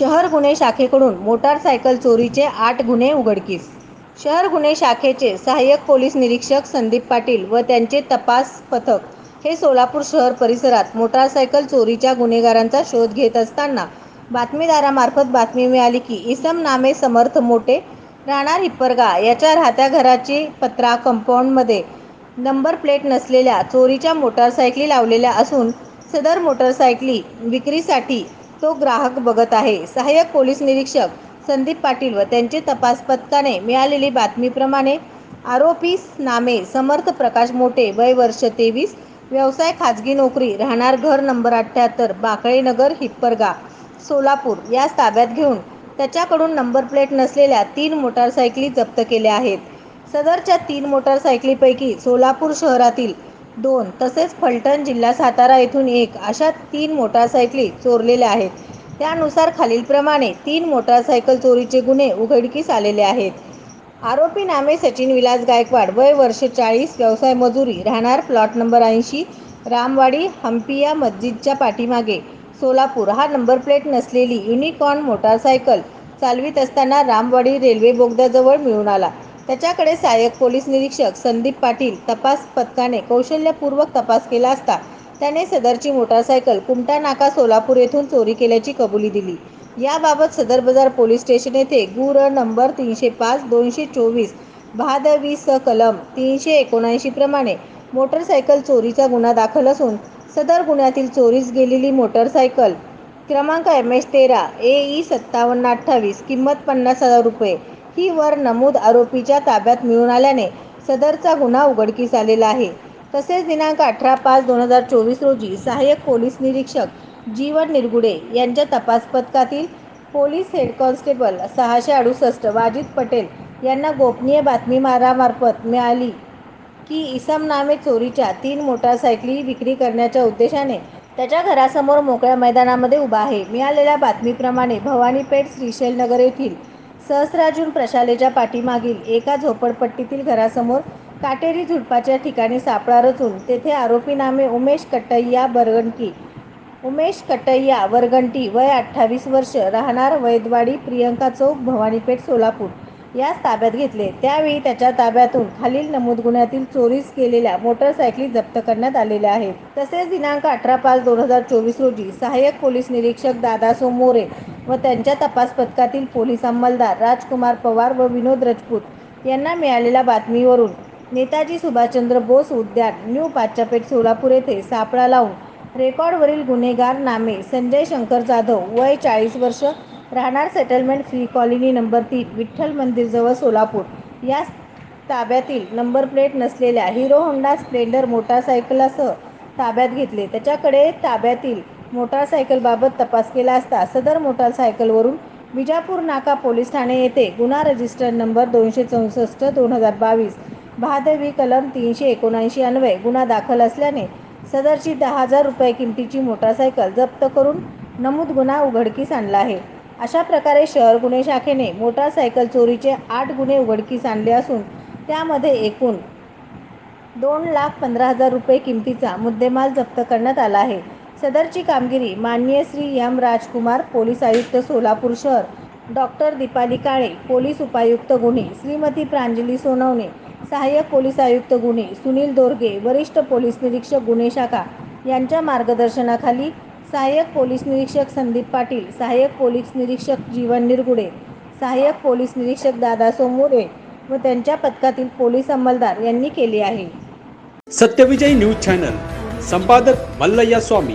शहर गुन्हे शाखेकडून मोटारसायकल चोरीचे आठ गुन्हे उघडकीस. शहर गुन्हे शाखेचे सहाय्यक पोलीस निरीक्षक संदीप पाटील व त्यांचे तपास पथक हे सोलापूर शहर परिसरात मोटारसायकल चोरीच्या गुन्हेगारांचा शोध घेत असताना बातमीदारामार्फत बातमी मिळाली की इसम नामे समर्थ मोटे राहणार हिप्परगा याच्या राहत्या घराची पत्रा कंपाऊंडमध्ये नंबर प्लेट नसलेल्या चोरीच्या मोटारसायकली लावलेल्या असून सदर मोटारसायकली विक्रीसाठी तो ग्राहक बघत आहे. सहाय्यक पोलीस निरीक्षक संदीप पाटील व त्यांचे तपास पथकाने मिळालेली बातमीप्रमाणे आरोपी नामे समर्थ प्रकाश मोटे वय वर्ष तेवीस व्यवसाय खाजगी नोकरी राहणार घर नंबर अठ्ठ्याहत्तर बाकळेनगर हिप्परगा सोलापूर यास ताब्यात घेऊन त्याच्याकडून नंबर प्लेट नसलेल्या तीन मोटारसायकली जप्त केल्या आहेत. सदरच्या तीन मोटारसायकलीपैकी सोलापूर शहरातील दोन तसेच फलटण जिल्हा सातारा येथून एक अशा तीन मोटारसायकली चोरलेल्या आहेत. त्यानुसार खालीलप्रमाणे तीन मोटारसायकल चोरीचे गुन्हे उघडकीस आलेले आहेत. आरोपी नामे सचिन विलास गायकवाड वय वर्ष चाळीस व्यवसाय मजुरी राहणार प्लॉट नंबर ऐंशी रामवाडी हम्पिया मस्जिदच्या पाठीमागे सोलापूर. हा नंबर प्लेट नसलेली युनिकॉर्न मोटारसायकल चालवित असताना रामवाडी रेल्वे बोगद्याजवळ मिळून आला. त्याच्याकडे सहाय्यक पोलीस निरीक्षक संदीप पाटील तपास पथकाने कौशल्यपूर्वक तपास केला असता त्याने सदरची मोटारसायकल कुमटा नाका सोलापूर येथून चोरी केल्याची कबुली दिली. याबाबत सदर बाजार पोलीस स्टेशन येथे गुर नंबर तीनशे पाच दोनशे चोवीस बहादवी स कलम तीनशे एकोणऐंशी प्रमाणे मोटरसायकल चोरीचा गुन्हा दाखल असून सदर गुन्ह्यातील चोरीस गेलेली मोटरसायकल क्रमांक एम एच तेरा ए ई सत्तावन्न अठ्ठावीस किंमत पन्नास हजार रुपये ही वर नमूद आरोपीच्या ताब्यात मिळून आल्याने सदरचा गुन्हा उघडकीस आलेला आहे. तसेच दिनांक अठरा पाच दोन हजार चोवीस रोजी सहाय्यक पोलीस निरीक्षक जीवन निरगुडे यांच्या तपास पथकातील पोलीस हेड कॉन्स्टेबल सहाशे अडुसष्ट वाजिद पटेल यांना गोपनीय बातमीमारामार्फत मिळाली की इसम नामे चोरीच्या तीन मोटारसायकली विक्री करण्याच्या उद्देशाने त्याच्या घरासमोर मोकळ्या मैदानामध्ये उभा आहे. मिळालेल्या बातमीप्रमाणे भवानीपेठ श्रीशैलनगर येथील सहस्राजून प्रशालेच्या पाठीमागील एका झोपडपट्टीतील घरासमोर काटेरी झुडपाच्या ठिकाणी सापळा रचून तेथे आरोपी नामे उमेश कट्टय्या बरगंटी उमेश कट्टय्या वरगंटी वय अठ्ठावीस वर्ष राहणार वैदवाडी प्रियंका चौक भवानीपेठ सोलापूर. यास ताब्यात घेतले. त्यावेळी त्याच्या ताब्यातून खालील नमूद गुन्ह्यातील चोरीस केलेल्या मोटरसायकली जप्त करण्यात आलेल्या आहेत. तसेच दिनांक अठरा पाच दोन हजार चोवीस रोजी सहाय्यक पोलीस निरीक्षक दादासो मोरे व त्यांच्या तपास पथकातील पोलीस अंमलदार राजकुमार पवार व विनोद राजपूत यांना मिळालेल्या बातमीवरून नेताजी सुभाषचंद्र बोस उद्यान न्यू पाचापेठ सोलापूर येथे सापळा लावून रेकॉर्डवरील गुन्हेगार नामे संजय शंकर जाधव वय चाळीस वर्ष राहणार सेटलमेंट फ्री कॉलनी नंबर तीन विठ्ठल मंदिरजवळ सोलापूर. या ताब्यातील नंबर प्लेट नसलेल्या हिरो होंडा स्प्लेंडर मोटारसायकलासह ताब्यात घेतले. त्याच्याकडे ताब्यातील मोटारसायकलबाबत तपास केला असता सदर मोटारसायकलवरून विजापूर नाका पोलीस ठाणे येथे गुन्हा रजिस्टर नंबर दोनशे चौसष्ट दोन हजार बावीस बहादवी कलम तीनशे एकोणऐंशी अन्वये गुन्हा दाखल असल्याने सदरची दहा हजार रुपये किमतीची मोटारसायकल जप्त करून नमूद गुन्हा उघडकीस आणला आहे. अशा प्रकारे शहर गुन्हे शाखेने मोटारसायकल चोरीचे आठ गुन्हे उघडकीस आणले असून त्यामध्ये एकूण दोन लाख पंधरा हजार रुपये किमतीचा मुद्देमाल जप्त करण्यात आला आहे. सदरची कामगिरी माननीय श्री एम राजकुमार पोलीस आयुक्त सोलापूर शहर. डॉक्टर दीपाली काळे पोलीस उपायुक्त गुन्हे. श्रीमती प्रांजली सोनवणे सहाय्यक पोलीस आयुक्त गुन्हे. सुनील दोरगे वरिष्ठ पोलीस निरीक्षक गुन्हे शाखा. यांच्या मार्गदर्शनाखाली सहाय्यक पोलीस निरीक्षक संदीप पाटील सहाय्यक पोलीस निरीक्षक जीवन निरगुडे सहाय्यक पोलीस निरीक्षक दादा सोमोरे व त्यांच्या पथकातील पोलीस अंमलदार यांनी केली आहे. सत्यविजय न्यूज चॅनल संपादक मल्लय्या स्वामी.